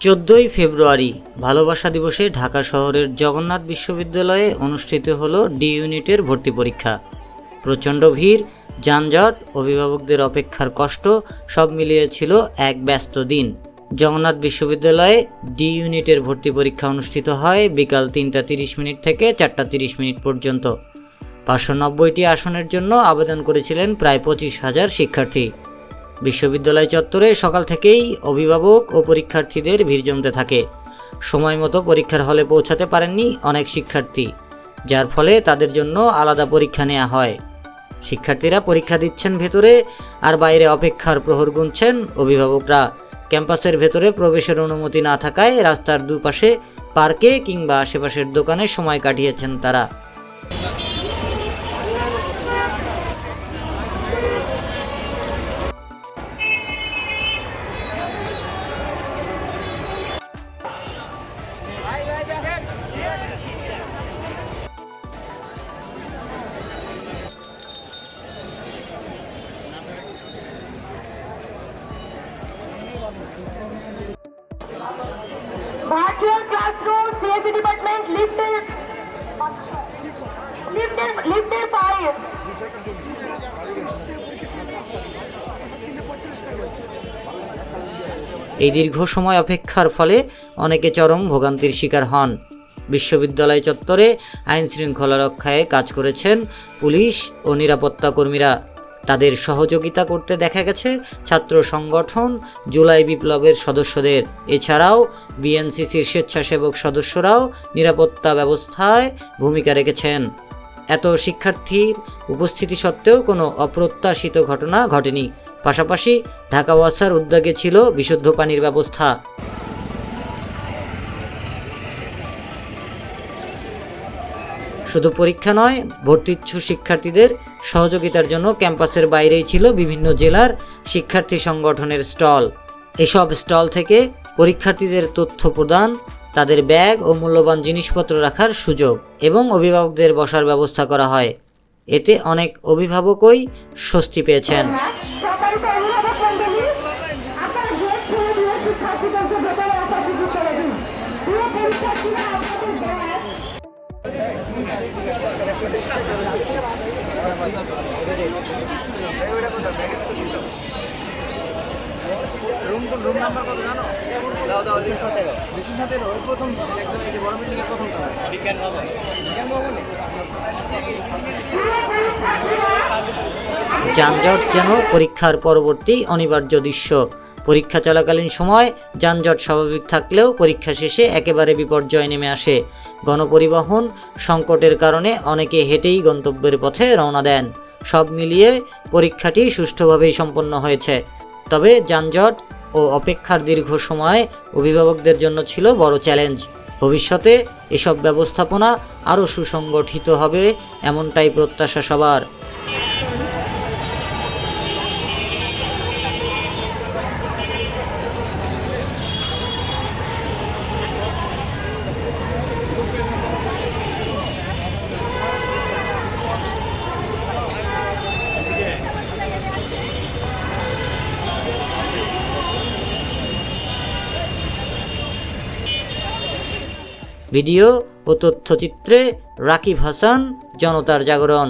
চোদ্দই ফেব্রুয়ারি ভালোবাসা দিবসে ঢাকা শহরের জগন্নাথ বিশ্ববিদ্যালয়ে অনুষ্ঠিত হলো ডি ইউনিটের ভর্তি পরীক্ষা। প্রচণ্ড ভিড়, যানজট, অভিভাবকদের অপেক্ষার কষ্ট, সব মিলিয়ে ছিল এক ব্যস্ত দিন। জগন্নাথ বিশ্ববিদ্যালয়ে ডি ইউনিটের ভর্তি পরীক্ষা অনুষ্ঠিত হয় বিকাল তিনটা তিরিশ মিনিট থেকে চারটা তিরিশ মিনিট পর্যন্ত। পাঁচশো নব্বইটি আসনের জন্য আবেদন করেছিলেন প্রায় পঁচিশ হাজার শিক্ষার্থী। বিশ্ববিদ্যালয় চত্বরে সকাল থেকেই অভিভাবক ও পরীক্ষার্থীদের ভিড় জমতে থাকে। সময় মতো পরীক্ষার হলে পৌঁছাতে পারেননি অনেক শিক্ষার্থী, যার ফলে তাদের জন্য আলাদা পরীক্ষা নেওয়া হয়। শিক্ষার্থীরা পরীক্ষা দিচ্ছেন ভেতরে আর বাইরে অপেক্ষার প্রহর গুনছেন অভিভাবকরা। ক্যাম্পাসের ভেতরে প্রবেশের অনুমতি না থাকায় রাস্তার দুপাশে পার্কে কিংবা আশেপাশের দোকানে সময় কাটিয়েছেন তারা। Virtual classroom, CSE department, lift their, lift their, lift their. এই দীর্ঘ সময় অপেক্ষার ফলে অনেকে চরম ভোগান্তির শিকার হন। বিশ্ববিদ্যালয় চত্বরে আইন শৃঙ্খলা রক্ষায় কাজ করেছেন পুলিশ ও নিরাপত্তা কর্মীরা। তাদের সহযোগিতা করতে দেখা গেছে ছাত্র সংগঠন জুলাই বিপ্লবের সদস্যদের। এছাড়াও বিএনসিসির স্বেচ্ছাসেবক সদস্যরাও নিরাপত্তা ব্যবস্থায় ভূমিকা রেখেছেন। এত শিক্ষার্থীর উপস্থিতি সত্ত্বেও কোনো অপ্রত্যাশিত ঘটনা ঘটেনি। পাশাপাশি ঢাকা ওয়াসার উদ্যোগে ছিল বিশুদ্ধ পানির ব্যবস্থা। শুধু পরীক্ষা নয়, ভর্তিচ্ছু শিক্ষার্থীদের সহযোগিতার জন্য ক্যাম্পাসের বাইরেই ছিল বিভিন্ন জেলার শিক্ষার্থী সংগঠনের স্টল। এসব স্টল থেকে পরীক্ষার্থীদের তথ্য প্রদান, তাদের ব্যাগ ও মূল্যবান জিনিসপত্র রাখার সুযোগ এবং অভিভাবকদের বসার ব্যবস্থা করা হয়। এতে অনেক অভিভাবকই স্বস্তি পেয়েছেন। রুম রুম নাম্বার কত জানো? দাও দাও দুশো সতেরো দুশো সতেরো ওই প্রথম একজন এই যে বড় বিল্ডিং এর প্রথম বিজ্ঞান ভবন। বিজ্ঞান ভবনে? যানজট যেন পরীক্ষার পরবর্তী অনিবার্য দৃশ্য। পরীক্ষা চলাকালীন সময় যানজট স্বাভাবিক থাকলেও পরীক্ষা শেষে একেবারে বিপর্যয় নেমে আসে। গণপরিবহন সংকটের কারণে অনেকে হেঁটেই গন্তব্যের পথে রওনা দেন। সব মিলিয়ে পরীক্ষাটি সুষ্ঠুভাবেই সম্পন্ন হয়েছে। তবে যানজট ও অপেক্ষার দীর্ঘ সময় অভিভাবকদের জন্য ছিল বড় চ্যালেঞ্জ। ভবিষ্যতে এসব ব্যবস্থাপনা আরও সুসংগঠিত হবে এমনটাই প্রত্যাশা সবার। ভিডিও ও তথ্যচিত্রে রাকিব হাসান জনতার জাগরণ।